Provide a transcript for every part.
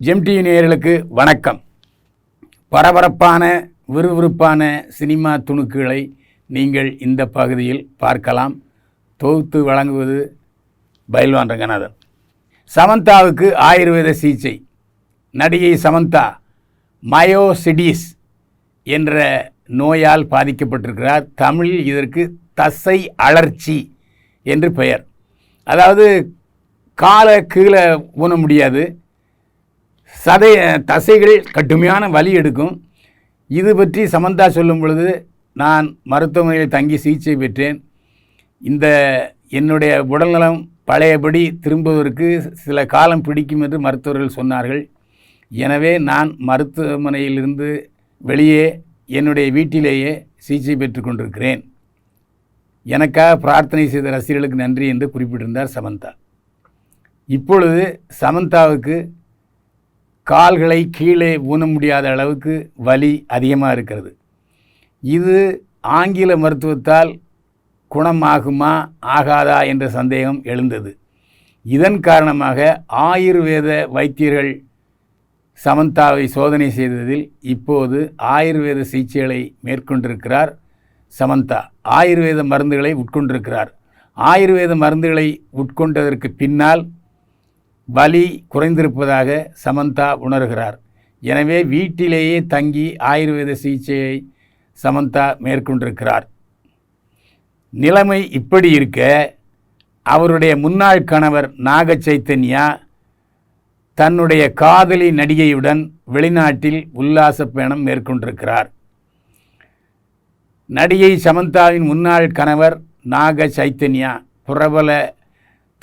Empty நேயர்களுக்கு வணக்கம். பரபரப்பான விறுவிறுப்பான சினிமா துணுக்குகளை நீங்கள் இந்த பகுதியில் பார்க்கலாம். தொகுத்து வழங்குவது பயில்வான் ரங்கநாதன். சமந்தாவுக்கு ஆயுர்வேத சிகிச்சை. நடிகை சமந்தா மயோசிடிஸ் என்ற நோயால் பாதிக்கப்பட்டிருக்கிறார். தமிழில் இதற்கு தசை அழற்சி என்று பெயர். அதாவது காலை கீழே ஊன முடியாது. சதை தசைகள் கடுமையான வலி எடுக்கும். இது பற்றி சமந்தா சொல்லும் பொழுது நான் மருத்துவமனையில் தங்கி சிகிச்சை பெற்றேன். இந்த என்னுடைய உடல்நலம் பழையபடி திரும்புவதற்கு சில காலம் பிடிக்கும் என்று மருத்துவர்கள் சொன்னார்கள். எனவே நான் மருத்துவமனையிலிருந்து வெளியே என்னுடைய வீட்டிலேயே சிகிச்சை பெற்று கொண்டிருக்கிறேன். எனக்காக பிரார்த்தனை செய்த ரசிகர்களுக்கு நன்றி என்று குறிப்பிட்டிருந்தார் சமந்தா. இப்பொழுது சமந்தாவுக்கு கால்களை கீழே ஊன முடியாத அளவுக்கு வலி அதிகமாக இருக்கிறது. இது ஆங்கில மருத்துவத்தால் குணமாகுமா ஆகாதா என்ற சந்தேகம் எழுந்தது. இதன் காரணமாக ஆயுர்வேத வைத்தியர்கள் சமந்தாவை சோதனை செய்ததில் இப்போது ஆயுர்வேத சிகிச்சைகளை மேற்கொண்டிருக்கிறார் சமந்தா. ஆயுர்வேத மருந்துகளை உட்கொண்டிருக்கிறார். ஆயுர்வேத மருந்துகளை உட்கொண்டதற்கு பின்னால் வலி குறைந்திருப்பதாக சமந்தா உணர்கிறார். எனவே வீட்டிலேயே தங்கி ஆயுர்வேத சிகிச்சையை சமந்தா மேற்கொண்டிருக்கிறார். நிலைமை இப்படி இருக்க அவருடைய முன்னாள் கணவர் நாக சைத்தன்யா தன்னுடைய காதலி நடிகையுடன் வெளிநாட்டில் உல்லாச பயணம் மேற்கொண்டிருக்கிறார். நடிகை சமந்தாவின் முன்னாள் கணவர் நாக சைத்தன்யா பிரபல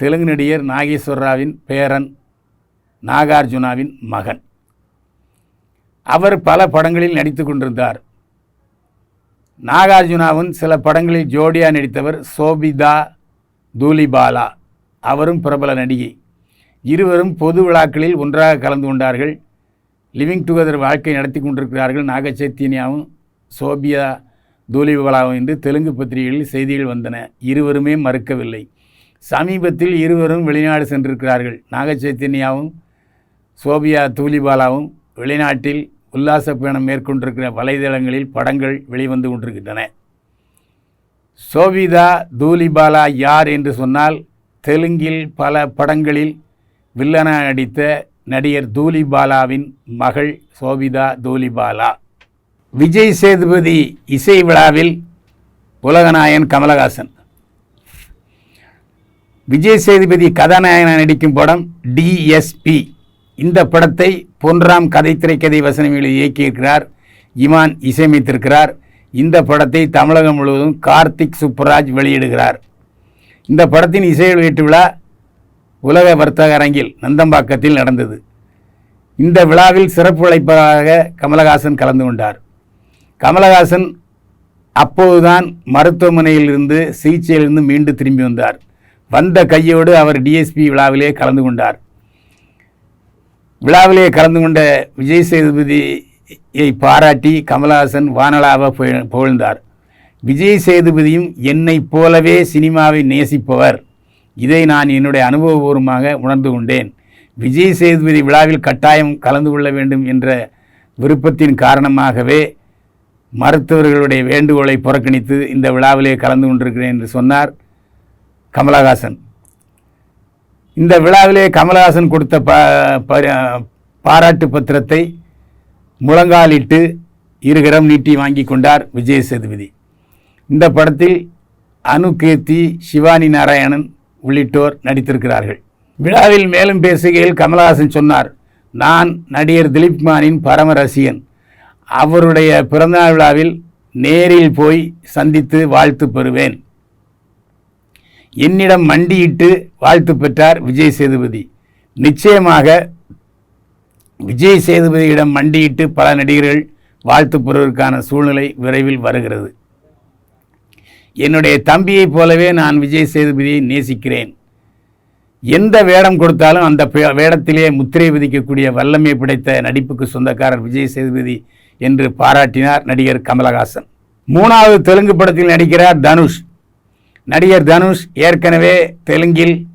தெலுங்கு நடிகர் நாகேஸ்வரராவின் பேரன் நாகார்ஜுனாவின் மகன். அவர் பல படங்களில் நடித்து கொண்டிருந்தார். நாகார்ஜுனாவும் சில படங்களில் ஜோடியா நடித்தவர் சோபிதா தூலிபாலா. அவரும் பிரபல நடிகை. இருவரும் பொது விழாக்களில் ஒன்றாக கலந்து கொண்டார்கள். லிவிங் டுகெதர் வாழ்க்கை நடத்தி கொண்டிருக்கிறார்கள். நாகச்சைத்தன்யாவும் சோபியா தூலிபாலாவும் என்று தெலுங்கு பத்திரிகைகளில் செய்திகள் வந்தன. இருவருமே மறுக்கவில்லை. சமீபத்தில் இருவரும் வெளிநாடு சென்றிருக்கிறார்கள். நாகச்சைத்தன்யாவும் சோபியா தூலிபாலாவும் வெளிநாட்டில் உல்லாச பயணம் மேற்கொண்டிருக்கிற வலைதளங்களில் படங்கள் வெளிவந்து கொண்டிருக்கின்றன. சோபிதா தூலிபாலா யார் என்று சொன்னால் தெலுங்கில் பல படங்களில் வில்லனாக நடித்த நடிகர் தூலிபாலாவின் மகள் சோபிதா தூலிபாலா. விஜய் சேதுபதி இசை விழாவில் உலகநாயன் கமலஹாசன். விஜய் சேதுபதி கதாநாயகனாக நடிக்கும் படம் டிஎஸ்பி இந்த படத்தை பொன்ராம் கதை திரைக்கதை வசனங்களை இயக்கியிருக்கிறார். இமான் இசையமைத்திருக்கிறார். இந்த படத்தை தமிழகம் முழுவதும் கார்த்திக் சுப்ராஜ் வெளியிடுகிறார். இந்த படத்தின் இசை வெளியீட்டு விழா உலக வர்த்தக அரங்கில் நந்தம்பாக்கத்தில் நடந்தது. இந்த விழாவில் சிறப்பு அழைப்பதாக கமலஹாசன் கலந்து கொண்டார். கமலஹாசன் அப்போதுதான் மருத்துவமனையிலிருந்து சிகிச்சையிலிருந்து மீண்டு திரும்பி வந்தார். வந்த கையோடு அவர் டிஎஸ்பி விழாவிலே கலந்து கொண்டார். விழாவிலே கலந்து கொண்ட விஜய் சேதுபதியை பாராட்டி கமலஹாசன் வானலாக புகழ்- புகழ்ந்தார். விஜய் சேதுபதியும் என்னைப் போலவே சினிமாவை நேசிப்பவர். இதை நான் என்னுடைய அனுபவபூர்வமாக உணர்ந்து கொண்டேன். விஜய் சேதுபதி விழாவில் கட்டாயம் கலந்து கொள்ள வேண்டும் என்ற விருப்பத்தின் காரணமாகவே மருத்துவர்களுடைய வேண்டுகோளை புறக்கணித்து இந்த விழாவிலே கலந்து கொண்டிருக்கிறேன் என்று சொன்னார். கமலஹாசன். இந்த விழாவிலே கமலஹாசன் கொடுத்த ப பாராட்டு பத்திரத்தை முழங்காலிட்டு இருகரம் நீட்டி வாங்கி கொண்டார் விஜய் சேதுபதி. இந்த படத்தில் அனுகீர்த்தி சிவானி நாராயணன் உள்ளிட்டோர் நடித்திருக்கிறார்கள். விழாவில் மேலும் பேசுகையில் கமலஹாசன் சொன்னார் நான் நடிகர் திலீப் குமாரின் பரம ரசிகன். அவருடைய பிறந்தநாள் விழாவில் நேரில் போய் சந்தித்து வாழ்த்து பெறுவேன். என்னிடம் மண்டியிட்டு வாழ்த்து பெற்றார் விஜய் சேதுபதி. நிச்சயமாக விஜய் சேதுபதியிடம் மண்டியிட்டு பல நடிகர்கள் வாழ்த்து பெறுவதற்கான சூழ்நிலை விரைவில் வருகிறது. என்னுடைய தம்பியைப் போலவே நான் விஜய் சேதுபதியை நேசிக்கிறேன். எந்த வேடம் கொடுத்தாலும் அந்த வேடத்திலே முத்திரை விதிக்கக்கூடிய வல்லமை படைத்த நடிப்புக்கு சொந்தக்காரர் விஜய் சேதுபதி என்று பாராட்டினார் நடிகர் கமலஹாசன். மூணாவது தெலுங்கு படத்தில் நடிக்கிறார் தனுஷ். நடிகர் தனுஷ் ஏற்கனவே தெலுங்கில்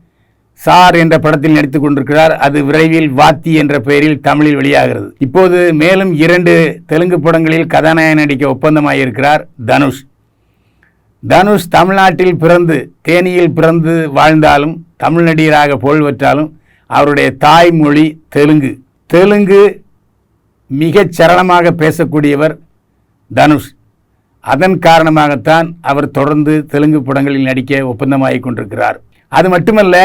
சார் என்ற படத்தில் நடித்துக் கொண்டிருக்கிறார். அது விரைவில் வாத்தி என்ற பெயரில் தமிழில் வெளியாகிறது. இப்போது மேலும் இரண்டு தெலுங்கு படங்களில் கதாநாயகன் நடிக்க ஒப்பந்தமாகியிருக்கிறார் தனுஷ். தனுஷ் தமிழ்நாட்டில் பிறந்து தேனியில் பிறந்து வாழ்ந்தாலும் தமிழ் நடிகராக புகழ்பெற்றாலும் அவருடைய தாய்மொழி தெலுங்கு. தெலுங்கு மிகச் சரளமாக பேசக்கூடியவர் தனுஷ். அதன் காரணமாகத்தான் அவர் தொடர்ந்து தெலுங்கு படங்களில் நடிக்க ஒப்பந்தமாகிக் கொண்டிருக்கிறார். அது மட்டுமல்ல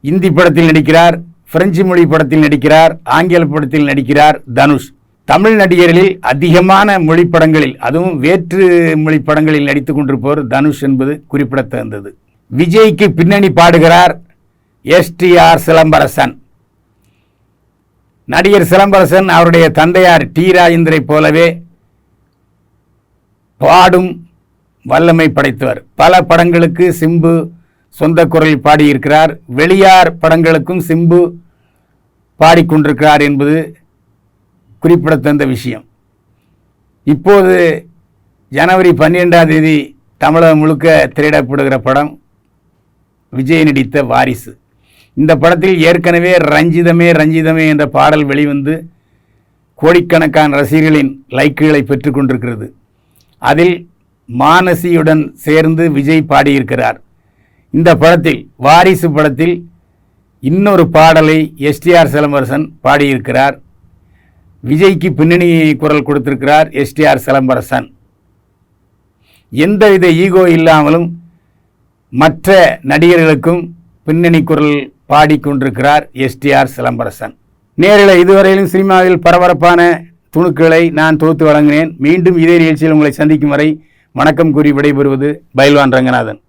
இந்தி படத்தில் நடிக்கிறார் பிரெஞ்சு மொழி படத்தில் நடிக்கிறார் ஆங்கில படத்தில் நடிக்கிறார் தனுஷ். தமிழ் நடிகர்களில் அதிகமான மொழி படங்களில் அதுவும் வேற்று மொழி படங்களில் நடித்து கொண்டிருப்பவர் தனுஷ் என்பது குறிப்பிடத்தகுந்தது. விஜய்க்கு பின்னணி பாடுகிறார் எஸ்டிஆர் சிலம்பரசன். நடிகர் சிலம்பரசன் அவருடைய தந்தையார் டி ராஜேந்திரை போலவே பாடும் வல்லமை படைத்தவர். பல படங்களுக்கு சிம்பு சொந்த குரலில் பாடியிருக்கிறார். வெளியார் படங்களுக்கும் சிம்பு பாடிக்கொண்டிருக்கிறார் என்பது குறிப்பிடத்தகுந்த விஷயம். இப்போது ஜனவரி பன்னிரெண்டாம் தேதி தமிழகம் முழுக்க திரையிடப்படுகிற படம் விஜய் நடித்த வாரிசு. இந்த படத்தில் ஏற்கனவே ரஞ்சிதமே ரஞ்சிதமே என்ற பாடல் வெளிவந்து கோடிக்கணக்கான ரசிகர்களின் லைக்குகளை பெற்றுக்கொண்டிருக்கிறது. அதில் மானசியுடன் சேர்ந்து விஜய் பாடியிருக்கிறார். இந்த படத்தில் வாரிசு படத்தில் இன்னொரு பாடலை எஸ்டிஆர் சிலம்பரசன் பாடியிருக்கிறார். விஜய்க்கு பின்னணி குரல் கொடுத்திருக்கிறார் எஸ்டிஆர் சிலம்பரசன். எந்தவித ஈகோ இல்லாமலும் மற்ற நடிகர்களுக்கும் பின்னணி குரல் பாடிக்கொண்டிருக்கிறார் எஸ்டிஆர் சிலம்பரசன். நேரில் இதுவரையிலும் சினிமாவில் பரபரப்பான துணுக்குகளை நான் தொகுத்து வழங்கினேன். மீண்டும் இதே நிகழ்ச்சியில் உங்களை சந்திக்கும் வரை வணக்கம் கூறி விடைபெறுவது பயில்வான் ரங்கநாதன்.